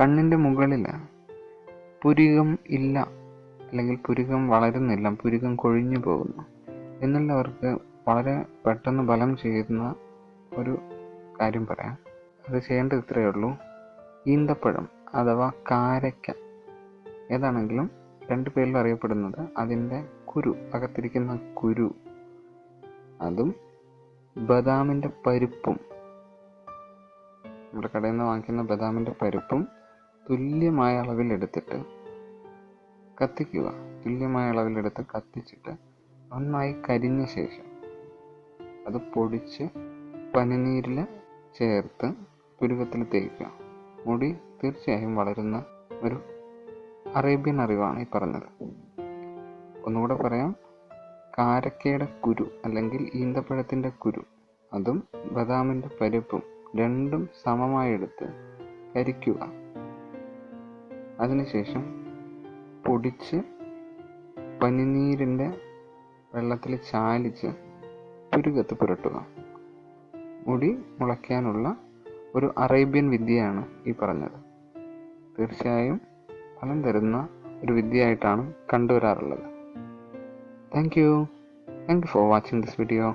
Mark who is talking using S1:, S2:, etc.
S1: കണ്ണിന്റെ മുകളിൽ പുരികം ഇല്ല അല്ലെങ്കിൽ പുരികം വളരുന്നില്ല പുരികം കൊഴിഞ്ഞു പോകുന്നു. എന്നുള്ളവർക്ക് വളരെ പെട്ടെന്ന് ബലം ചെയ്യുന്ന ഒരു കാര്യം പറയാം. അത് ചെയ്യേണ്ടത് ഇത്രയേ ഉള്ളൂ. ഈന്തപ്പഴം അഥവാ കാരക്ക ഏതാണെങ്കിലും രണ്ട് പേരിൽ അറിയപ്പെടുന്നത് അതിന്റെ കുരു അകത്തിരിക്കുന്ന കുരു. അതും ബദാമിന്റെ പരിപ്പും. നമ്മുടെ കടയിൽ നിന്ന് വാങ്ങിക്കുന്ന ബദാമിന്റെ പരിപ്പും തുല്യമായ അളവിലെടുത്തിട്ട് കത്തിക്കുക. തുല്യമായ അളവിലെടുത്ത് കത്തിച്ചിട്ട് നന്നായി കരിഞ്ഞ ശേഷം അത് പൊടിച്ച് പനിനീരിൽ ചേർത്ത് പുരുകത്തിൽ തേക്കുക. മുടി തീർച്ചയായും വളരുന്ന ഒരു അറേബ്യൻ അറിവാണ് ഈ പറഞ്ഞത്. ഒന്നുകൂടെ പറയാം. കാരക്കയുടെ കുരു അല്ലെങ്കിൽ ഈന്തപ്പഴത്തിന്റെ കുരു അതും ബദാമിന്റെ പരിപ്പും രണ്ടും സമമായി എടുത്ത് കരിക്കുക. അതിനുശേഷം പൊടിച്ച് പനിനീരിന്റെ വെള്ളത്തിൽ ചാലിച്ച് പുരുകത്ത് പുരട്ടുക. മുടി മുളയ്ക്കാനുള്ള ഒരു അറേബ്യൻ വിദ്യയാണ് ഈ പറഞ്ഞത്. തീർച്ചയായും ഫലം തരുന്ന ഒരു വിദ്യയായിട്ടാണ് കണ്ടുവരാറുള്ളത്. Thank you. Thank you for watching this video.